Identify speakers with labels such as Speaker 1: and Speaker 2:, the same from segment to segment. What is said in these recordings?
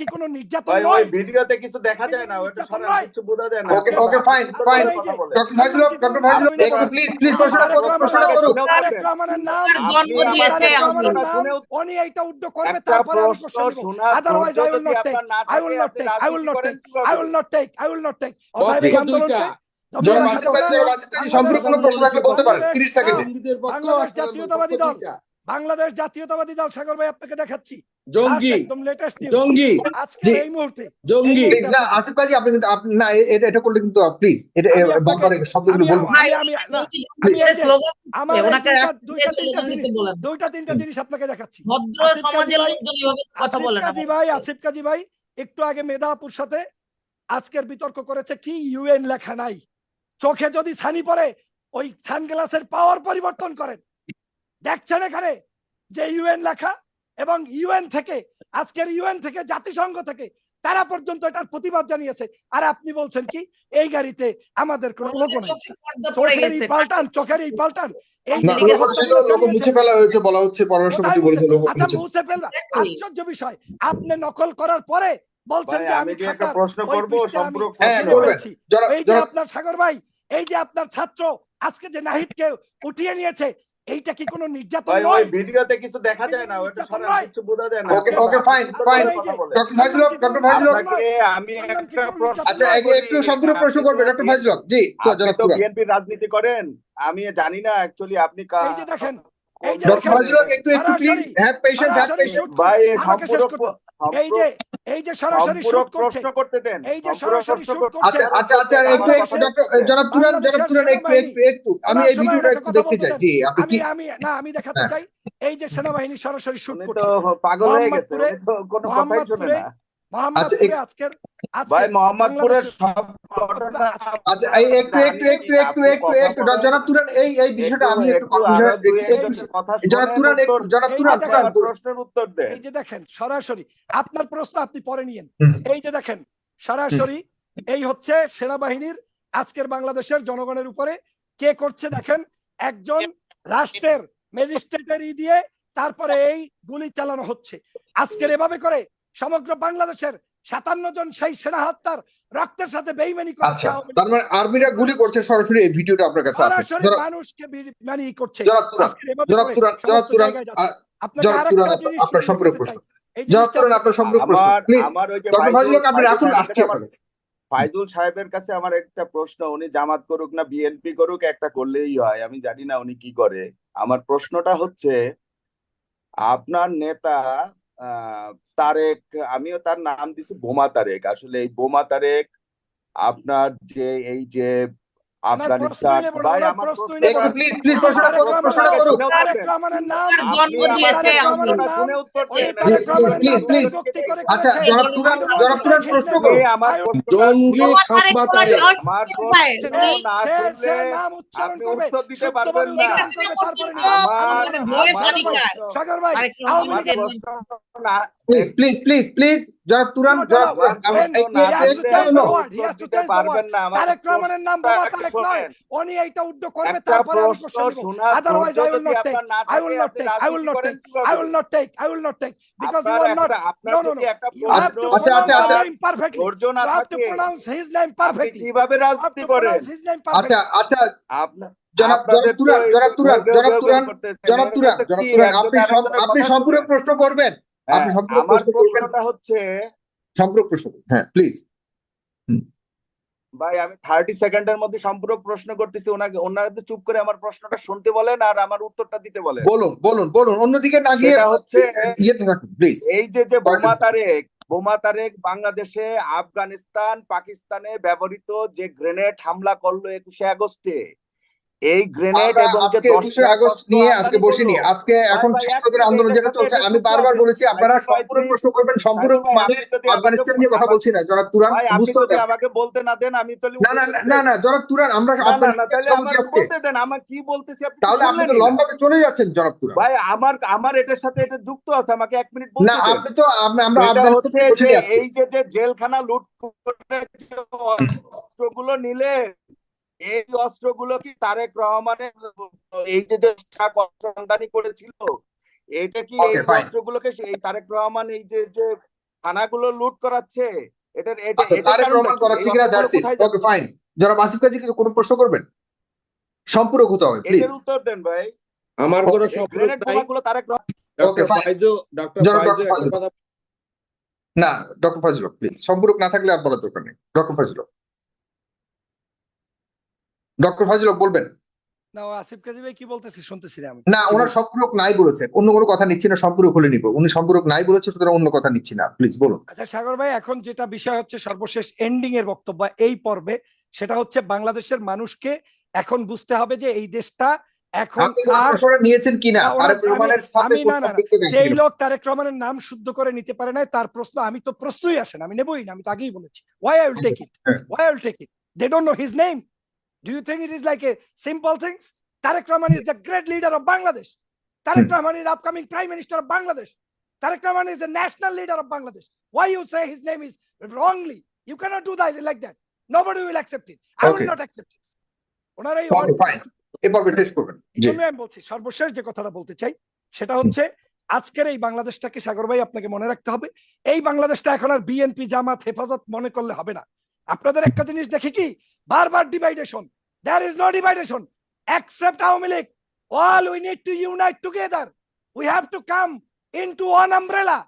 Speaker 1: কি কোনো নির্যাতন
Speaker 2: ভাই ওই ভিডিওতে কিছু দেখা যায় না ওটা সরাসরি কিছু বোঝা যায় না।
Speaker 3: Okay okay fine fine doctor Faizul doctor Faizul একটু প্লিজ প্লিজ প্রশ্নটা করুন প্রশ্নটা করুন
Speaker 1: রহমানের নাম
Speaker 4: জন্ম দিয়েছে
Speaker 1: উনি এইটা উদ্যোগ করবে তারপরে আমি
Speaker 2: প্রশ্ন
Speaker 1: question দিব।
Speaker 2: শোনার
Speaker 1: Otherwise,
Speaker 2: ধৈর্য
Speaker 1: I will
Speaker 2: যদি
Speaker 1: not take,
Speaker 2: আপনার না
Speaker 1: I will
Speaker 2: থাকে,
Speaker 1: not
Speaker 2: আপনি
Speaker 1: take, I will
Speaker 2: রাজনীতি
Speaker 1: not
Speaker 2: করেন
Speaker 1: take,
Speaker 2: কীভাবে?
Speaker 1: I will not take, I will not take. অতএব আন্দোলনকে
Speaker 3: সম্পূর্ণ প্রশ্ন থাকলে বলতে পারেন। 30 সেকেন্ডে।
Speaker 1: বাংলাদেশ জাতীয়তাবাদী দল। বাংলাদেশ জাতীয়তাবাদী দল সাগর ভাই আপনাকে দেখাচ্ছি।
Speaker 5: জঙ্গি
Speaker 1: একদম লেটেস্ট
Speaker 5: জঙ্গি।
Speaker 1: আজকে এই মুহূর্তে।
Speaker 5: জঙ্গি।
Speaker 3: না আসিফ ভাই আপনি কিন্তু আপনি না এটা এটা করলে কিন্তু প্লিজ এটা বারবার শব্দগুলো
Speaker 1: আমি-
Speaker 3: বলবেন।
Speaker 1: আমি-
Speaker 4: ওনাকে
Speaker 1: দুইটা- তিনটা জিনিস
Speaker 4: বলেন
Speaker 1: দুইটা তিনটা জিনিস আপনাকে দেখাচ্ছি।
Speaker 4: ভদ্র সমাজের লোকজন এভাবে কথা বলে না।
Speaker 1: কাজী ভাই আসিফ কাজী ভাই একটু আগে মেধাপুর সাথে আজকের বিতর্ক করেছে কি ইউএন লেখা নাই? চোখে যদি ছানি পড়ে ওই সানগ্লাসের পাওয়ার পরিবর্তন করেন। দেখছেন এখানে যে ইউএন লেখা এবং ইউএন থেকে আজকের ইউএন থেকে জাতিসংঘ থেকে তারা পর্যন্ত এটার প্রতিবাদ জানিয়েছে। আর আপনি বলছেন কি এই গাড়িতে আমাদের কোনো লোক নাই। চোখের এই পাল্টান চোখের এই পাল্টান আচ্ছা আশ্চর্য বিষয় আপনি নকল করার পরে বলছেন যে
Speaker 2: আমি প্রশ্ন করব
Speaker 3: হ্যাঁ,
Speaker 1: এই যে আপনার সাগর ভাই এই যে আপনার ছাত্র আজকে যে নাহিদকে উঠিয়ে নিয়েছে এইটা কি কোনো নির্যাতন
Speaker 2: ভাই ওই ভিডিওতে কিছু দেখা যায় না ওটা সরাসরি কিছু বোঝা যায় না।
Speaker 3: Okay okay fine fine doctor Faizul doctor Faizul
Speaker 2: আমি একটা প্রশ্ন
Speaker 3: আচ্ছা একটু একটু সম্পূর্ণ প্রশ্ন করবে ডক্টর ফাইজুল জি তো জনাব
Speaker 2: তো বিএনপি রাজনীতি করেন আমি জানি না অ্যাকচুয়ালি আপনি কা-
Speaker 1: এই যে দেখেন এই যে
Speaker 3: ডক্টর
Speaker 1: দেখেন
Speaker 3: ফাইজুল একটু একটু please have patience have patience
Speaker 2: ভাই এই
Speaker 1: আমাকে শেষ
Speaker 2: সম্পূরক
Speaker 1: করতে- এই যে এই যে সরাসরি শুট
Speaker 2: প্রশ্ন করতে দেন
Speaker 1: এই যে সরাসরি
Speaker 2: প্রশ্ন
Speaker 1: shoot
Speaker 2: করতে
Speaker 1: করছে।
Speaker 3: আচ্ছা আচ্ছা আচ্ছা একটু একটু ডক্টর জনাব তুরান জনাব তুরান একটু একটু একটু আমি এই ভিডিওটা একটু দেখতে চাই। জি আপনি কি
Speaker 1: আমি না আমি দেখাতে
Speaker 3: হ্যাঁ।
Speaker 1: চাই এই যে সেনাবাহিনী সরাসরি শুট করছে।
Speaker 2: পাগল হয়ে গেছে কোনো কথাই শুনে না।
Speaker 1: আজকের
Speaker 2: ভাই মোহাম্মদপুরের সব
Speaker 3: আচ্ছা একটু একটু একটু একটু একটু একটু জনাব তুরান এই এই বিষয়টা আমি একটু জনাব তুরান জনাব তুরান
Speaker 2: প্রশ্নের উত্তর দেন।
Speaker 1: এই যে দেখেন সরাসরি আপনার প্রশ্ন আপনি পরে নিয়েন। এই যে দেখেন সরাসরি এই হচ্ছে সেনাবাহিনীর আজকের বাংলাদেশের জনগণের উপরে কে করছে দেখেন একজন রাষ্ট্রের ম্যাজিস্ট্রেটের ই দিয়ে তারপরে এই গুলি চালানো হচ্ছে। আজকের এভাবে করে সমগ্র বাংলাদেশের সাতান্ন জন সেই সেনা হত্যার রক্তের সাথে বেইমানি করেছে
Speaker 3: আচ্ছা। তার মানে আর্মিরা গুলি করছে সরাসরি এই ভিডিওটা আপনার কাছে আছে।
Speaker 1: মানুষকে বেইমানি করছে।
Speaker 3: আপনার
Speaker 1: বলতে
Speaker 3: প্রশ্ন। আপনার সম্পূর্ণ প্রশ্ন।
Speaker 2: আমার
Speaker 3: প্লিজ
Speaker 2: আমার ওই যে
Speaker 3: ডক্টর ফাইজুল
Speaker 2: ফাইজুল-
Speaker 3: আপনি রাখুন আসছে
Speaker 2: সাহেবের
Speaker 3: আপনার কাছে
Speaker 2: ফাইজুল সাহেবের কাছে আমার একটা প্রশ্ন উনি জামাত করুক না বিএনপি করুক একটা করলেই হয়। আমি জানি না উনি কি করে। আমার প্রশ্নটা হচ্ছে আপনার নেতা তারেক, আমিও তার নাম দিছি বোমা তারেক। আসলে এই বোমা তারেক আপনার যে, এই যে আফগানিস্তান
Speaker 1: না,
Speaker 2: ভাই আমার
Speaker 1: না।
Speaker 3: একটু প্লিজ প্লিজ
Speaker 4: জন্ম দিয়েছে
Speaker 3: আচ্ছা জনাব তুরান জনাব তুরান প্রশ্ন
Speaker 2: আমার
Speaker 5: জঙ্গি
Speaker 2: আমার
Speaker 4: পারে।
Speaker 2: প্রশ্ন
Speaker 4: উনি
Speaker 2: না
Speaker 1: সে- সে
Speaker 2: শুনলে আপনি উত্তর দিতে পারবেন না। আমার-
Speaker 4: ভয়েস
Speaker 1: সাগর ভাই,
Speaker 3: প্লিজ প্লিজ প্লিজ প্লিজ
Speaker 2: পারবেন না
Speaker 1: তারেক রহমানের নাম বোমা
Speaker 2: প্রশ্নটা
Speaker 1: তারেক
Speaker 2: একটু
Speaker 1: নয়
Speaker 2: শোনেন।
Speaker 1: উনি এইটা উদ্যোগ করবে তারপরে আমি
Speaker 2: প্রশ্ন
Speaker 1: কোশ্চেন দিব otherwise I will not take I will not
Speaker 2: আপনি
Speaker 1: টেক আই উইল
Speaker 2: রাজনীতি
Speaker 1: not take I will not take I will take because you are
Speaker 3: আচ্ছা, আচ্ছা, আচ্ছা।
Speaker 2: আপনি
Speaker 1: perfectly.
Speaker 2: কীভাবে
Speaker 1: you have
Speaker 2: রাজনীতি
Speaker 1: to
Speaker 2: করেন?
Speaker 1: pronounce his name
Speaker 3: আচ্ছা আচ্ছা।
Speaker 2: আপনার
Speaker 3: আপনি সব আপনি
Speaker 2: কথা
Speaker 3: সম্পূর্ণ প্রশ্ন করবেন। আপনি
Speaker 2: হ্যাঁ,
Speaker 3: সম্পূর্ণ
Speaker 2: আমার
Speaker 3: প্রশ্ন
Speaker 2: প্রশ্নটা হচ্ছে
Speaker 3: সম্পূর্ণ প্রশ্ন হ্যাঁ প্লিজ
Speaker 2: ভাই আমি থার্টি সেকেন্ডের মধ্যে সম্পূর্ণ প্রশ্ন করতেছি ওনাকে ওনাকে চুপ করে আমার প্রশ্নটা শুনতে বলেন আর আমার উত্তরটা দিতে বলেন।
Speaker 3: বলুন বলুন বলুন অন্যদিকে না গিয়ে
Speaker 2: হচ্ছে-
Speaker 3: প্লিজ
Speaker 2: এই যে যে বোমা তারেক বোমা তারেক বাংলাদেশে আফগানিস্তান পাকিস্তানে ব্যবহৃত যে গ্রেনেড হামলা করল একুশে আগস্টে এই গ্রেনেড এবং যে
Speaker 3: আজকে একুশে আগস্ট নিয়ে আজকে বসিনি। আজকে এখন ছাত্রদের আন্দোলন যেটা চলছে আমি বারবার বলেছি আপনারা সম্পূর্ণ প্রশ্ন করবেন সম্পূর্ণ মানে আফগানিস্তান নিয়ে কথা বলছি না। জনাব তুরান
Speaker 2: আপনি
Speaker 3: বুঝতে হবে।
Speaker 2: আমাকে বলতে না দেন আমি তাহলে
Speaker 3: না না না, না জনাব তুরান আমরা আফগানিস্তান
Speaker 2: বলতে দেন আমার কি বলতেছি আপনি
Speaker 3: তাহলে আপনি তো
Speaker 2: না।
Speaker 3: চলে যাচ্ছেন জনাব তুরান
Speaker 2: ভাই আমার আমার এটার সাথে এটা যুক্ত আছে আমাকে এক মিনিট বলতে
Speaker 3: না আপনি তো আমরা আফগানিস্তান।
Speaker 2: এই যে যে জেলখানা লুট করে অস্ত্রগুলো নিলে এই অস্ত্রগুলো কি তারেক রহমানের এই যে যে অস্ত্র আমদানি করেছিল এটা কি এই. অস্ত্রগুলোকে এই তারেক রহমান এই যে যে থানাগুলো লুট করাচ্ছে? এটার এটা
Speaker 3: আচ্ছা, তারেক রহমান করাচ্ছে কিনা দ্যাটস ইট ওকে ফাইন জনাব আসিফ কাজী কিছু কোনো প্রশ্ন করবেন? সম্পূরক হতে হবে প্লিজ
Speaker 2: এটার উত্তর দেন ভাই।
Speaker 4: আমার কোনো নাই।
Speaker 2: তারেক রহমান
Speaker 4: ফাইজু ডক্টর ফাইজু। কথা
Speaker 3: না ডক্টর ফজল প্লিজ সম্পূরক না থাকলে আর বলার দরকার নেই। ডক্টর ফজল ডক্টর ফজল বলবেন?
Speaker 1: না আসিফ কাজী ভাই কি বলতেছি? শুনতেছি আমি।
Speaker 3: না ওনার সম্পূরক নাই বলেছেন অন্য কোনো কথা নিচ্ছি না সম্পূরক হলে নিব। উনি সম্পূরক নাই বলেছে সুতরাং অন্য কথা নিচ্ছি না। প্লিজ বলুন।
Speaker 1: আচ্ছা সাগর ভাই এখন যেটা বিষয় হচ্ছে সর্বশেষ এন্ডিং এর বক্তব্য এই পর্বে সেটা হচ্ছে বাংলাদেশের মানুষকে এখন বুঝতে হবে যে এই দেশটা এখন
Speaker 3: নিয়েছেন কিনা?
Speaker 1: না, আমি- না, যেই লোক তারেক রহমানের নাম শুদ্ধ করে নিতে পারে না তার প্রশ্ন আমি তো প্রশ্নই আসে না আমি নেবই না আমি তো আগেই বলেছি। Why I will take it. Why I will take it they don't know his name do you think it is like a simple things Tarique Rahman is the great leader of Bangladesh Tarique
Speaker 3: Hmm.
Speaker 1: Rahman is upcoming prime minister of Bangladesh Tarique Rahman is the national leader of Bangladesh why you say his name is wrongly? You cannot do that like that. Nobody will accept it. I will not accept it. ওনার এই
Speaker 3: Okay, fine. এ পর্বে শেষ করবেন।
Speaker 1: এই
Speaker 3: জি।
Speaker 1: জন্য আমি বলছি সর্বশেষ যে কথাটা বলতে চাই সেটা হচ্ছে আজকের এই বাংলাদেশটাকে সাগর ভাই আপনাকে মনে রাখতে হবে। এই বাংলাদেশটা এখন আর বিএনপি জামাত হেফাজত মনে করলে হবে না। আপনাদের একটা জিনিস দেখি কি? বারবার division there is no division accept Awami League. All we need to unite together we have to come into one umbrella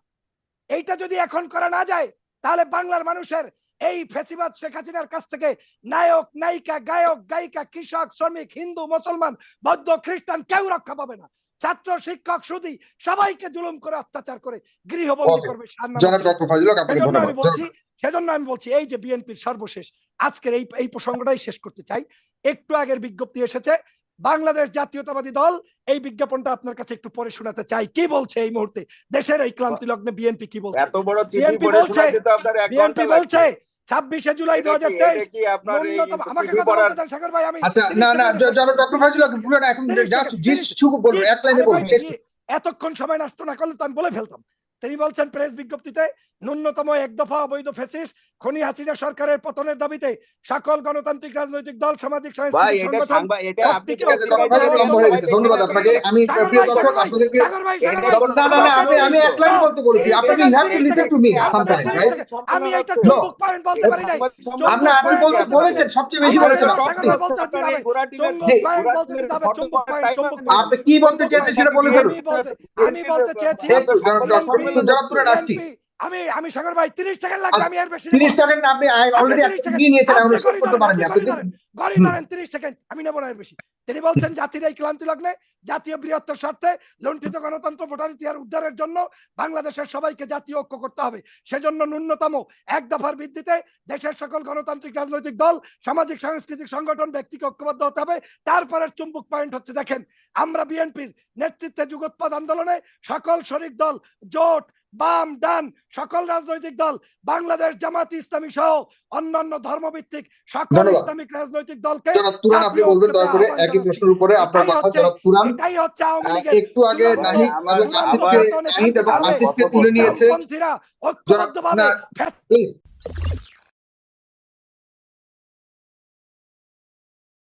Speaker 1: এইটা যদি এখন করা না যায়, তাহলে বাংলার মানুষের এই ফেসিবাদ শেখ হাসিনার কাছ থেকে নায়ক, নায়িকা, গায়ক, গায়িকা, কৃষক, শ্রমিক, হিন্দু, মুসলমান, বৌদ্ধ, খ্রিস্টান কেউ রক্ষা পাবে না। ছাত্র শিক্ষক সুদী সবাইকে জুলুম করে অত্যাচার করে গৃহবন্দী করবে সেজন্য আমি বলছি সেজন্য আমি বলছি এই যে বিএনপির সর্বশেষ আজকের এই এই প্রসঙ্গটাই শেষ করতে চাই। একটু আগের বিজ্ঞপ্তি এসেছে বাংলাদেশ জাতীয়তাবাদী দল এই বিজ্ঞাপনটা আপনার কাছে একটু পড়ে শোনাতে চাই। কি বলছে এই মুহূর্তে? দেশের এই ক্লান্তি লগ্নে বিএনপি কি বলছে? বিএনপি বলছে। ছাব্বিশে জুলাই দু হাজার তেইশ আমাকে
Speaker 2: চিঠি
Speaker 1: কথা বলতে দেন সাগর ভাই আমি
Speaker 3: আচ্ছা
Speaker 1: 30
Speaker 3: না না
Speaker 1: করছি।
Speaker 3: ডক্টর ফজলক পুরো না এখন
Speaker 1: 30
Speaker 3: জাস্ট
Speaker 1: সেকেন্ড,
Speaker 3: জিস্ট
Speaker 1: 30
Speaker 3: শুরু বলুন এক লাইনে বলুন
Speaker 1: ভাই,
Speaker 3: শেষ
Speaker 1: কি- এতক্ষণ সময় নষ্ট না করলে তো আমি বলে ফেলতাম তিনি বলছেন প্রেস বিজ্ঞপ্তিতে ন্যূনতম এক দফা অবৈধ ফেসিস খনি হাসিনা সরকারের পতনের দাবিতে সকল গণতান্ত্রিক রাজনৈতিক দল সামাজিক সাংস্কৃতিক সংগঠন
Speaker 3: আচ্ছা, হয়ে ধন্যবাদ আপনাকে আমি প্রিয় দর্শক আপনাদেরকে না না বলতে বলেছি আপনাকে have to listen to me sometime right
Speaker 1: আমি এটা
Speaker 3: No.
Speaker 1: চুম্বক বলতে পারি নাই
Speaker 3: আপনি আপনি বলতে বলেছেন সবচেয়ে বেশি বলেছেন আপনি
Speaker 1: ভাই বলতে দিতে হবে। চুম্বক
Speaker 3: জি।
Speaker 1: পয়েন্ট বলতে দিতে হবে, চুম্বক পয়েন্ট, চুম্বক পয়েন্ট।
Speaker 3: আপনি কি বলতে চেয়েছেন সেটা বলে ফেলুন
Speaker 1: আমি বলতে চেয়েছি
Speaker 3: জনাব আসছি
Speaker 1: আমি আমি সাগর ভাই 30 সেকেন্ড লাগবে আমি এর বেশি নেব না।
Speaker 3: তিরিশ সেকেন্ড আপনি অলরেডি
Speaker 1: আপনি
Speaker 3: নিয়েছেন
Speaker 1: আপনি
Speaker 3: করতে পারেননি
Speaker 1: আপনি গড়ি ধরেন, 30 সেকেন্ড আমি নেব না বেশি। তিনি বলছেন জাতির এই ক্লান্তি লগ্নে জাতীয় বৃহত্তর স্বার্থে লুণ্ঠিত গণতন্ত্র ভোটার ইতিহার উদ্ধারের জন্য বাংলাদেশের সবাইকে জাতীয় ঐক্য করতে হবে। সেজন্য ন্যূনতম এক দফার ভিত্তিতে দেশের সকল গণতান্ত্রিক রাজনৈতিক দল সামাজিক সাংস্কৃতিক সংগঠন ব্যক্তিকে ঐক্যবদ্ধ হতে হবে। তারপরের চুম্বক পয়েন্ট হচ্ছে দেখেন আমরা বিএনপির নেতৃত্বে যুগোৎপাদ আন্দোলনে সকল শরিক দল জোট বাম ডান সকল রাজনৈতিক দল বাংলাদেশ জামাত ইসলামী সহ অন্যান্য ধর্মভিত্তিক সকল। ইসলামিক রাজনৈতিক দলকে
Speaker 3: আপনি বলবেন দয়া করে একই প্রশ্নের উপরে আপনার
Speaker 1: এটাই
Speaker 3: কথা
Speaker 1: হচ্ছে-
Speaker 3: জনাব তুরান
Speaker 1: এটাই হচ্ছে আওয়ামী লীগের
Speaker 3: একটু আগে নাহি
Speaker 2: আমাদের
Speaker 3: এবং আসিফকে নাহিদ এবং আসিফকে তুলে নিয়েছে। জনাব না প্লিজ